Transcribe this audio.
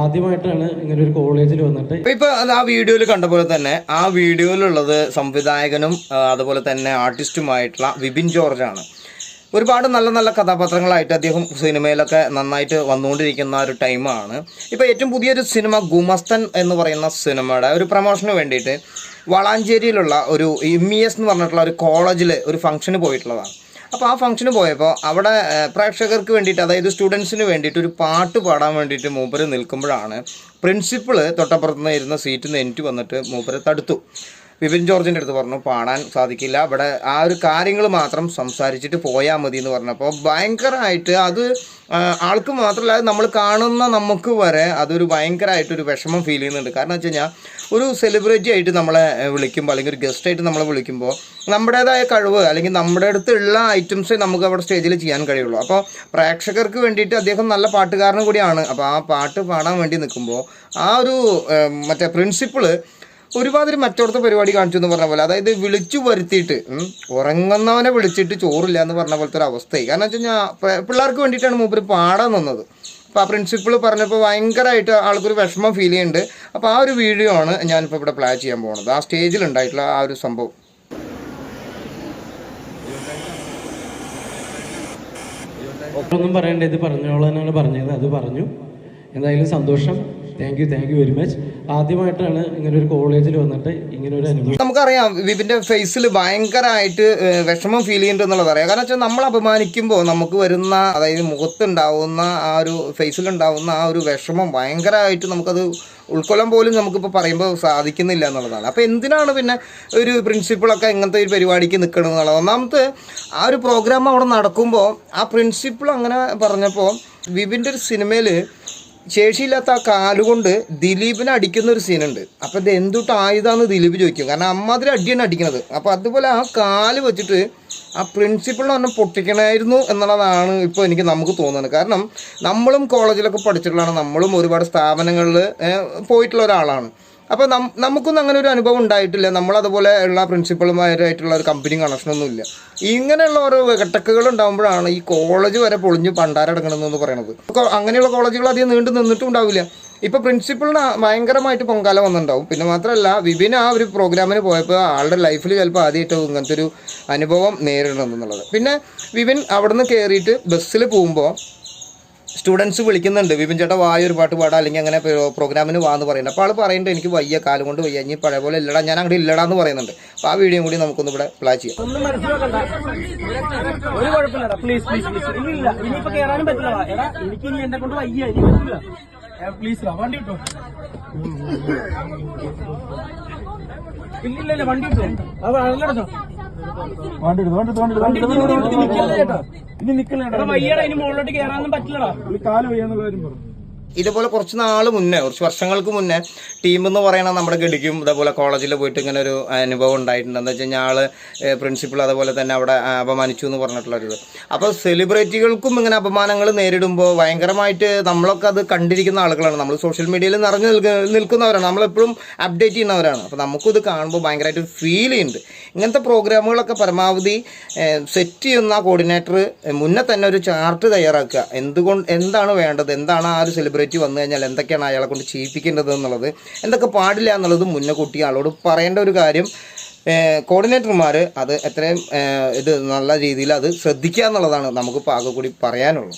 ആദ്യമായിട്ടാണ് ഇങ്ങനെ ഒരു കോളേജിൽ വന്നിട്ട്. ഇപ്പൊ അത് ആ വീഡിയോയിൽ കണ്ട പോലെ തന്നെ ആ വീഡിയോയിലുള്ളത് സംവിധായകനും അതുപോലെ തന്നെ ആർട്ടിസ്റ്റുമായിട്ടുള്ള വിപിൻ ജോർജ് ആണ് ഒരുപാട് നല്ല നല്ല കഥാപാത്രങ്ങളായിട്ട് അദ്ദേഹം സിനിമയിലൊക്കെ നന്നായിട്ട് വന്നുകൊണ്ടിരിക്കുന്ന ഒരു ടൈമാണ്. ഇപ്പോൾ ഏറ്റവും പുതിയൊരു സിനിമ ഗുമസ്തൻ എന്ന് പറയുന്ന സിനിമയുടെ ഒരു പ്രമോഷന് വേണ്ടിയിട്ട് വളാഞ്ചേരിയിലുള്ള ഒരു എം ഇ എസ് എന്ന് പറഞ്ഞിട്ടുള്ള ഒരു കോളേജിൽ ഒരു ഫംഗ്ഷന് പോയിട്ടുള്ളതാണ്. അപ്പോൾ ആ ഫംഗ്ഷന് പോയപ്പോൾ അവിടെ പ്രേക്ഷകർക്ക് വേണ്ടിയിട്ട് അതായത് സ്റ്റുഡൻസിന് വേണ്ടിയിട്ട് ഒരു പാട്ട് പാടാൻ വേണ്ടിയിട്ട് മൂപ്പര് നിൽക്കുമ്പോഴാണ് പ്രിൻസിപ്പിൾ തൊട്ടപ്പുറത്ത് നിന്ന് ഇരുന്ന സീറ്റിൽ നിന്ന് എനിക്ക് വന്നിട്ട് മൂപ്പരെ തടുത്തു. വിപിൻ ജോർജിന്റെ അടുത്ത് പറഞ്ഞു പാടാൻ സാധിക്കില്ല. അവിടെ ആ ഒരു കാര്യങ്ങൾ മാത്രം സംസാരിച്ചിട്ട് പോയാൽ മതി എന്ന് പറഞ്ഞപ്പോൾ ഭയങ്കരമായിട്ട് അത് ആൾക്ക് മാത്രമല്ല നമ്മൾ കാണുന്ന നമുക്ക് വരെ അതൊരു ഭയങ്കരമായിട്ടൊരു വിഷമം ഫീൽ ചെയ്യുന്നുണ്ട്. കാരണം വെച്ച് കഴിഞ്ഞാൽ ഒരു സെലിബ്രിറ്റി ആയിട്ട് നമ്മളെ വിളിക്കുമ്പോൾ അല്ലെങ്കിൽ ഒരു ഗസ്റ്റ് ആയിട്ട് നമ്മളെ വിളിക്കുമ്പോൾ നമ്മുടേതായ കഴിവ് അല്ലെങ്കിൽ നമ്മുടെ അടുത്തുള്ള ഐറ്റംസേ നമുക്ക് അവിടെ സ്റ്റേജിൽ ചെയ്യാൻ കഴിയുള്ളൂ. അപ്പോൾ പ്രേക്ഷകർക്ക് വേണ്ടിയിട്ട് അദ്ദേഹം നല്ല പാട്ടുകാരനും കൂടിയാണ്. അപ്പോൾ ആ പാട്ട് പാടാൻ വേണ്ടി നിൽക്കുമ്പോൾ ആ ഒരു മറ്റേ പ്രിൻസിപ്പിൾ ഒരുമാതിരി മറ്റോടത്തെ പരിപാടി കാണിച്ചു എന്ന് പറഞ്ഞ പോലെ അതായത് വിളിച്ചു വരുത്തിയിട്ട് ഉറങ്ങുന്നവനെ വിളിച്ചിട്ട് ചോറില്ല എന്ന് പറഞ്ഞ പോലത്തെ ഒരു അവസ്ഥയായി. കാരണം വെച്ച് കഴിഞ്ഞാൽ പിള്ളേർക്ക് വേണ്ടിയിട്ടാണ് മൂപ്പര് പാടാൻ നിന്നത്. അപ്പോൾ ആ പ്രിൻസിപ്പിൾ പറഞ്ഞപ്പോൾ ഭയങ്കരമായിട്ട് ആൾക്കൊരു വിഷമം ഫീൽ ചെയ്യുന്നുണ്ട് അപ്പോൾ ആ ഒരു വീഡിയോ ആണ് ഞാനിപ്പോൾ ഇവിടെ പ്ലാൻ ചെയ്യാൻ പോകുന്നത് ആ സ്റ്റേജിൽ ഉണ്ടായിട്ടുള്ള ആ ഒരു സംഭവം. ഒന്നും പറയണ്ട ഇത് പറഞ്ഞോളാനാണ് പറഞ്ഞത്. അത് പറഞ്ഞു. എന്തായാലും സന്തോഷം. Thank you thank you very much ആദ്യമായിട്ടാണ് ഇങ്ങനെ ഒരു കോളേജിൽ വന്നിട്ട് ഇങ്ങനെ ഒരു അനുഭവം. നമുക്കറിയാം വിപിന്റെ ഫേസിൽ ഭയങ്കരമായിട്ട് വിഷമം ഫീൽ ചെയ്യുന്നുണ്ട് എന്നുള്ളത് അറിയാം കാരണം വെച്ചാൽ നമ്മൾ അപമാനിക്കുമ്പോൾ നമുക്ക് വരുന്ന അതായത് മുഖത്തുണ്ടാവുന്ന ആ ഒരു ഫേസിലുണ്ടാവുന്ന ആ ഒരു വിഷമം ഭയങ്കരമായിട്ട് നമുക്കത് ഉൾക്കൊള്ളാൻ പോലും നമുക്കിപ്പോൾ പറയുമ്പോൾ സാധിക്കുന്നില്ല എന്നുള്ളതാണ്. അപ്പോൾ എന്തിനാണ് പിന്നെ ഒരു പ്രിൻസിപ്പിളൊക്കെ ഇങ്ങനത്തെ ഒരു പരിപാടിക്ക് നിൽക്കണം എന്നുള്ളത് ഒന്നാമത്തെ ആ ഒരു പ്രോഗ്രാം അവിടെ നടക്കുമ്പോൾ ആ പ്രിൻസിപ്പിൾ അങ്ങനെ പറഞ്ഞപ്പോൾ വിപിന്റെ ഒരു സിനിമയിൽ ശേഷിയില്ലാത്ത കാലുകൊണ്ട് ദിലീപിനെ അടിക്കുന്ന ഒരു സീനുണ്ട്. അപ്പോൾ ഇത് എന്തുട്ട് ആയുധാന്ന് ദിലീപ് ചോദിക്കും. കാരണം അമ്മാതിരി അടിയാണ് അടിക്കുന്നത് അപ്പോൾ അതുപോലെ ആ കാൽ വെച്ചിട്ട് ആ പ്രിൻസിപ്പളിനെ ഒന്ന് പൊട്ടിക്കണമായിരുന്നു എന്നുള്ളതാണ് ഇപ്പോൾ എനിക്ക് നമുക്ക് തോന്നുന്നത്. കാരണം നമ്മളും കോളേജിലൊക്കെ പഠിച്ചിട്ടുള്ളതാണ്. നമ്മളും ഒരുപാട് സ്ഥാപനങ്ങളിൽ പോയിട്ടുള്ള ഒരാളാണ്. അപ്പോൾ നമുക്കൊന്നും അങ്ങനെ ഒരു അനുഭവം ഉണ്ടായിട്ടില്ല. നമ്മളതുപോലെ ഉള്ള പ്രിൻസിപ്പളുമാരായിട്ടുള്ള ഒരു കമ്പനി കണക്ഷനൊന്നും ഇല്ല ഇങ്ങനെയുള്ള ഓരോ വെട്ടക്കുകൾ ഉണ്ടാകുമ്പോഴാണ് ഈ കോളേജ് വരെ പൊളിഞ്ഞ് പണ്ടാരടങ്ങണമെന്ന് പറയുന്നത് അങ്ങനെയുള്ള കോളേജുകൾ അധികം നീണ്ടു നിന്നിട്ടും ഉണ്ടാവില്ല. ഇപ്പോൾ പ്രിൻസിപ്പളിന് ഭയങ്കരമായിട്ട് പൊങ്കാല വന്നിട്ടുണ്ടാവും. പിന്നെ മാത്രമല്ല വിപിൻ ആ ഒരു പ്രോഗ്രാമിന് പോയപ്പോൾ ആളുടെ ലൈഫിൽ ചിലപ്പോൾ ആദ്യമായിട്ട് ഇങ്ങനത്തെ ഒരു അനുഭവം നേരിടണം എന്നുള്ളത്. പിന്നെ വിപിൻ അവിടുന്ന് കയറിയിട്ട് ബസ്സിൽ പോകുമ്പോൾ സ്റ്റുഡൻസ് വിളിക്കുന്നുണ്ട്. വിപിൻ ചേട്ടാ വായ ഒരു പാട്ട് പാടാം അല്ലെങ്കിൽ അങ്ങനെ പ്രോ- പ്രോഗ്രാമിന് വാന്ന് പറയുന്നുണ്ട്. അപ്പോൾ ആൾ പറയുന്നുണ്ട് എനിക്ക് വയ്യ കാലം കൊണ്ട് വയ്യ ഇനി പഴയ പോലെ ഇല്ലടാ ഞാൻ അങ്ങോട്ട് ഇല്ലടാ എന്ന് പറയുന്നുണ്ട്. അപ്പോൾ ആ വീഡിയോ കൂടി നമുക്കൊന്ന് ഇവിടെ പ്ലാ ചെയ്യാം. ഒരു ഇല്ല എടാ എനിക്ക് ഇനി വയ്യ ഇനി വണ്ടി കിട്ടോ ഇല്ല ഇല്ല ഇല്ല വണ്ടി വണ്ടി വണ്ടി വണ്ടി ഇനി നിക്കല്ലേട്ടാ വയ്യടാ ഇനി മുകളിലോട്ട് കേറാനൊന്നും പറ്റില്ലടാ. കാൽ വയ്യാന്നുള്ള കാര്യം പറഞ്ഞു. ഇതുപോലെ കുറച്ച് നാൾ മുന്നേ കുറച്ച് വർഷങ്ങൾക്ക് മുന്നേ ടീം എന്ന് പറയുന്നത് നമ്മുടെ ഗഡിക്കും ഇതേപോലെ കോളേജിൽ പോയിട്ട് ഇങ്ങനെ ഒരു അനുഭവം ഉണ്ടായിട്ടുണ്ട്. എന്താ വെച്ചാൽ കഴിഞ്ഞാൽ പ്രിൻസിപ്പൾ അതുപോലെ തന്നെ അവിടെ അപമാനിച്ചു എന്ന് പറഞ്ഞിട്ടുള്ളൊരിത് അപ്പോൾ സെലിബ്രിറ്റികൾക്കും ഇങ്ങനെ അപമാനങ്ങൾ നേരിടുമ്പോൾ ഭയങ്കരമായിട്ട് നമ്മളൊക്കെ അത് കണ്ടിരിക്കുന്ന ആളുകളാണ്. നമ്മൾ സോഷ്യൽ മീഡിയയിൽ നിറഞ്ഞു നിൽക്ക നിൽക്കുന്നവരാണ്. നമ്മളെപ്പോഴും അപ്ഡേറ്റ് ചെയ്യുന്നവരാണ്. അപ്പോൾ നമുക്കിത് കാണുമ്പോൾ ഭയങ്കരമായിട്ട് ഫീൽ ചെയ്യുന്നുണ്ട്. ഇങ്ങനത്തെ പ്രോഗ്രാമുകളൊക്കെ പരമാവധി സെറ്റ് ചെയ്യുന്ന കോർഡിനേറ്റർ മുന്നേ തന്നെ ഒരു ചാർട്ട് തയ്യാറാക്കുക. എന്തുകൊണ്ട് എന്താണ് വേണ്ടത്? എന്താണ് ആ ഒരു സെലിബ്രിറ്റി വന്നു കഴിഞ്ഞാൽ എന്തൊക്കെയാണ് അയാളെ കൊണ്ട് ചെയ്യിപ്പിക്കേണ്ടത് എന്നുള്ളത് എന്തൊക്കെ പാടില്ല എന്നുള്ളത് മുന്നേ കൂട്ടി ആളോട് പറയേണ്ട ഒരു കാര്യം കോർഡിനേറ്റർമാർ അത് എത്രയും ഇത് നല്ല രീതിയിൽ അത് ശ്രദ്ധിക്കുക എന്നുള്ളതാണ് ആകെ കൂടി പറയാനുള്ളൂ